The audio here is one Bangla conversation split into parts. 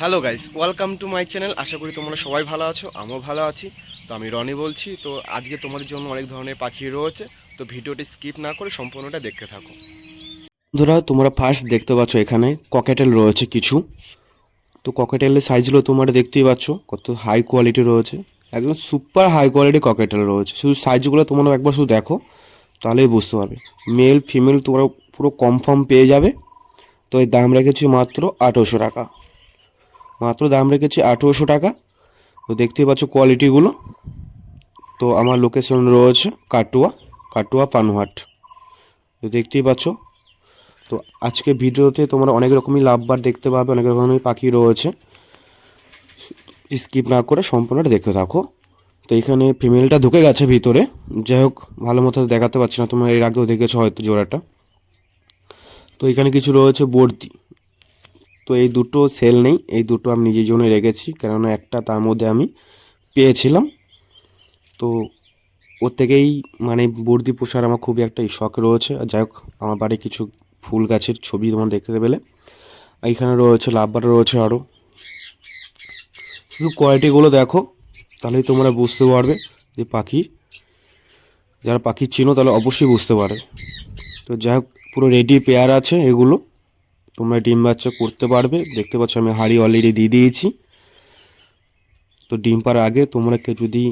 Hello guys welcome to my channel আশা করি তোমরা সবাই ভালো আছো, আমিও ভালো আছি। তো আমি রনি বলছি, তো আজকে তোমাদের জন্য অনেক ধরনের পাখি রয়েছে। তো ভিডিওটি স্কিপ না করে সম্পূর্ণটা দেখতে থাকো। ধরা তোমরা ফার্স্ট দেখতে পাচ্ছ এখানে ককেটেল রয়েছে কিছু। তো ককেটেলের সাইজগুলো তোমরা দেখতেই পাচ্ছ, কত হাই কোয়ালিটি রয়েছে। একদম সুপার হাই কোয়ালিটি ককেটেল রয়েছে। শুধু সাইজগুলো তোমরা একবার শুধু দেখো, তাহলেই বুঝতে পারবে। মেল ফিমেল তোমরা পুরো কনফার্ম পেয়ে যাবে। তো এর দাম রেখেছি মাত্র আঠেরোশো টাকা। মাত্র দাম রেখেছি আঠেরোশো টাকা। তো দেখতেই পাচ্ছ কোয়ালিটিগুলো তো আমার লোকেশন রয়েছে কাটুয়া কাটুয়া পানহাট। তো দেখতেই পাচ্ছ। তো আজকে ভিডিওতে তোমরা অনেক রকমই লাভবার দেখতে পাবে, অনেক রকমের পাখি রয়েছে। স্কিপ না করে সম্পূর্ণটা দেখতে থাকো। তো এখানে ফিমেলটা ঢুকে গেছে ভিতরে। যাই হোক, ভালো মতো দেখাতে পারছি না, তোমরা এর আগেও দেখেছ হয়তো জোড়াটা। তো এখানে কিছু রয়েছে বর্তি। তো এই দুটো সেল নেই, এই দুটো আমি নিজের জন্য রেখেছি, কেননা একটা তার মধ্যে আমি পেয়েছিলাম। তো ওর থেকেই মানে বর্দি পোষার আমার খুবই একটা শখ রয়েছে। আর যাই হোক, আমার বাড়ি কিছু ফুল গাছের ছবি তোমার দেখতে পেলে। এখানে রয়েছে, লাভবার রয়েছে আরও শুধু কোয়ালিটিগুলো দেখো, তাহলেই তোমরা বুঝতে পারবে যে পাখি, যারা পাখি চিনো তাহলে অবশ্যই বুঝতে পারবে তো যাই হোক, পুরো রেডি পেয়ার আছে এগুলো। তোমরা ডিম বাচ্চা করতে পারবে। দেখতে পাচ্ছ আমি হাড়ি অলরেডি দিয়ে দিয়েছি। তো ডিম পাড়ার আগে তোমরা কেউ যদি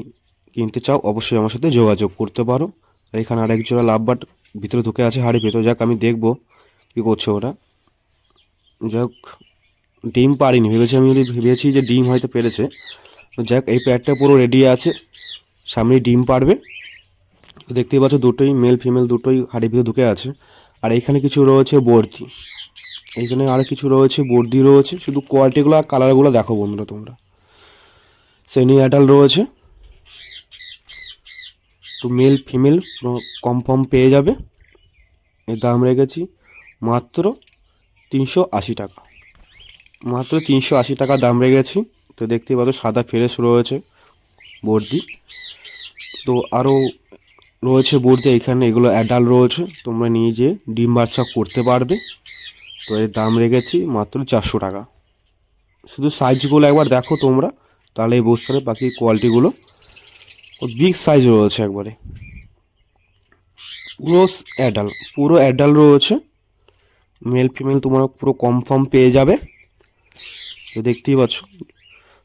কিনতে চাও, অবশ্যই আমার সাথে যোগাযোগ করতে পারো। আর এখানে আরেক জোড়া লাভবাট ভিতরে ঢুকে আছে হাড়ি, ভেতরে যাক, আমি দেখব কী করছে ওরা। যাক, ডিম পারিনি ভেবেছি আমি ভেবেছি যে ডিম হয়তো পেরেছে। যাক, এই প্যাডটা পুরো রেডি আছে। সামনে ডিম পারবে দেখতেই পাচ্ছ দুটোই মেল ফিমেল দুটোই হাড়ি ভিতরে ঢুকে আছে। আর এখানে কিছু রয়েছে বর্তি। এইখানে আরও কিছু রয়েছে, বর্দি রয়েছে। শুধু কোয়ালিটিগুলো আর কালারগুলো দেখো বন্ধুরা তোমরা। সেনি অ্যাডাল রয়েছে। তো মেল ফিমেল কনফার্ম পেয়ে যাবে। এর দাম রেখেছি মাত্র তিনশো আশি টাকা। মাত্র তিনশো আশি টাকা দাম রেখেছি। তো দেখতেই পাচ্ছ সাদা ফ্রেশ রয়েছে বর্দি। তো আরও রয়েছে বর্দি, এখানে এগুলো অ্যাডাল রয়েছে। তোমরা নিয়ে যেয়ে ডিম বাচ্চা করতে পারবে। তো এর দাম রেখেছি মাত্র চারশো টাকা। শুধু সাইজগুলো একবার দেখো তোমরা তাহলেই বুঝতে পারবে বাকি কোয়ালিটিগুলো বিগ সাইজ রয়েছে একবারে। পুরো অ্যাডাল পুরো অ্যাডাল রয়েছে। মেল ফিমেল তোমরা পুরো কনফার্ম পেয়ে যাবে। তো দেখতেই পাচ্ছ।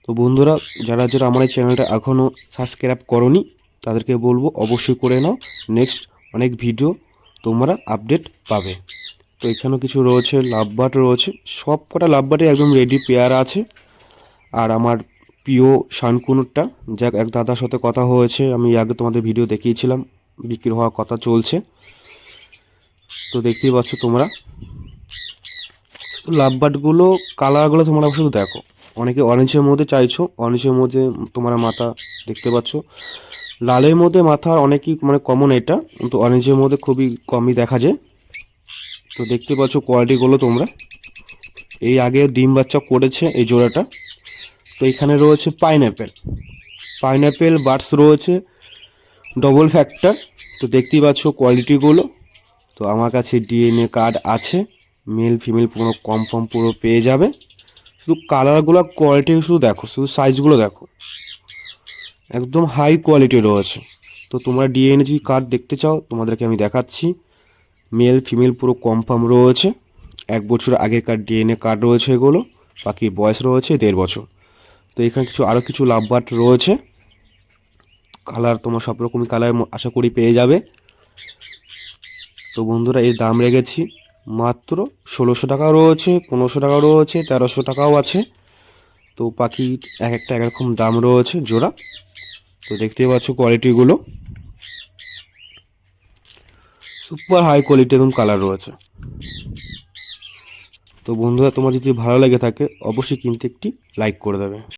তো বন্ধুরা, যারা যারা আমার এই চ্যানেলটা এখনও সাবস্ক্রাইব করনি, তাদেরকে বলব অবশ্যই করে নাও। নেক্সট অনেক ভিডিও তোমরা আপডেট পাবে। তো এখানেও কিছু রয়েছে, লাভবাট রয়েছে। সব কটা লাভবাটে একদম রেডি পেয়ার আছে। আর আমার প্রিয় শানকুনুরটা, যাক, এক দাদার সাথে কথা হয়েছে, আমি আগে তোমাদের ভিডিও দেখিয়েছিলাম, বিক্রি হওয়ার কথা চলছে। তো দেখতেই পাচ্ছ তোমরা। তো লাভবাটগুলো, কালারগুলো তোমরা শুধু দেখো। অনেকে অরেঞ্জের মধ্যে চাইছো অরেঞ্জের মধ্যে তোমরা মাথা দেখতে পাচ্ছ। লালের মধ্যে মাথা অনেকই মানে কমন এটা, কিন্তু অরেঞ্জের মধ্যে খুবই কমই দেখা যায়। তো দেখতে পাচ্ছ কোয়ালিটিগুলো তোমরা। এই আগে ডিম বাচ্চা করেছে এই জোড়াটা। তো এখানে রয়েছে পাইনঅ্যাপেল পাইনঅ্যাপেল বার্ডস রয়েছে ডবল ফ্যাক্টর তো দেখতেই পাচ্ছ কোয়ালিটিগুলো তো আমার কাছে ডিএনএ কার্ড আছে। মেল ফিমেল পুরো কনফার্ম পুরো পেয়ে যাবে। শুধু কালারগুলো কোয়ালিটি শুধু দেখো, শুধু সাইজগুলো দেখো। একদম হাই কোয়ালিটি রয়েছে। তো তোমরা ডিএনএ যদি কার্ড দেখতে চাও, তোমাদেরকে আমি দেখাচ্ছি। মেল ফিমেল পুরো কনফার্ম রয়েছে। এক বছর আগেকার ডিএনএ কার্ড রয়েছে এগুলো, বাকি বয়স রয়েছে দেড় বছর। তো এখানে কিছু আরও কিছু লাভ লাভবাট রয়েছে। কালার তোমার সব রকমই কালার আশা করি পেয়ে যাবে। তো বন্ধুরা, এর দাম রেখেছি মাত্র ষোলোশো টাকা রয়েছে, পনেরোশো টাকা রয়েছে, তেরোশো টাকাও আছে। তো পাখি এক একটা এক রকম দাম রয়েছে জোড়া। তো দেখতেই পাচ্ছ কোয়ালিটিগুলো সুপার হাই কোয়ালিটি এবং কালার রয়েছে। তো বন্ধুরা, তোমার যদি ভালো লেগে থাকে, অবশ্যই কিন্তু একটি লাইক করে দেবে।